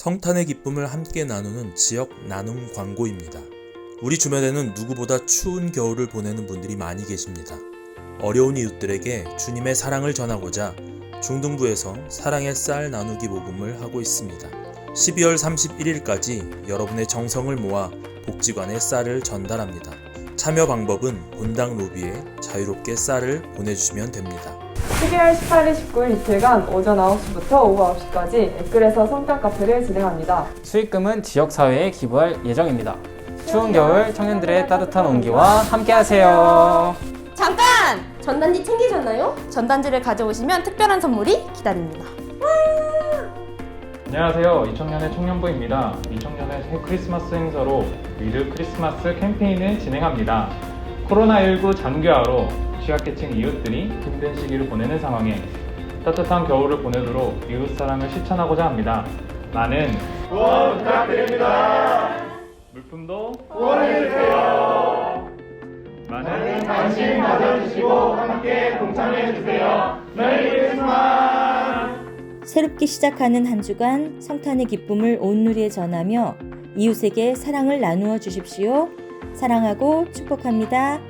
성탄의 기쁨을 함께 나누는 지역 나눔 광고입니다. 우리 주변에는 누구보다 추운 겨울을 보내는 분들이 많이 계십니다. 어려운 이웃들에게 주님의 사랑을 전하고자 중등부에서 사랑의 쌀 나누기 모금을 하고 있습니다. 12월 31일까지 여러분의 정성을 모아 복지관에 쌀을 전달합니다. 참여 방법은 본당 로비에 자유롭게 쌀을 보내주시면 됩니다. 12월 18일, 19일 이틀간 오전 9시부터 오후 9시까지 댓글에서 성탄 카페를 진행합니다. 수익금은 지역사회에 기부할 예정입니다. 추운 겨울 청년들의 따뜻한 온기와 함께하세요. 잠깐! 전단지 챙기셨나요? 전단지를 가져오시면 특별한 선물이 기다립니다. 안녕하세요. 이청년의 청년부입니다. 이청년의 새 크리스마스 행사로 위드 크리스마스 캠페인을 진행합니다. 코로나19 장기화로 취약계층 이웃들이 힘든 시기를 보내는 상황에 따뜻한 겨울을 보내도록 이웃 사랑을 실천하고자 합니다. 많은 후원 부탁드립니다. 물품도 후원해주세요. 많은 관심 가져주시고 함께 동참해주세요. 메리 크리스마스! 새롭게 시작하는 한 주간 성탄의 기쁨을 온 누리에 전하며 이웃에게 사랑을 나누어 주십시오. 사랑하고 축복합니다.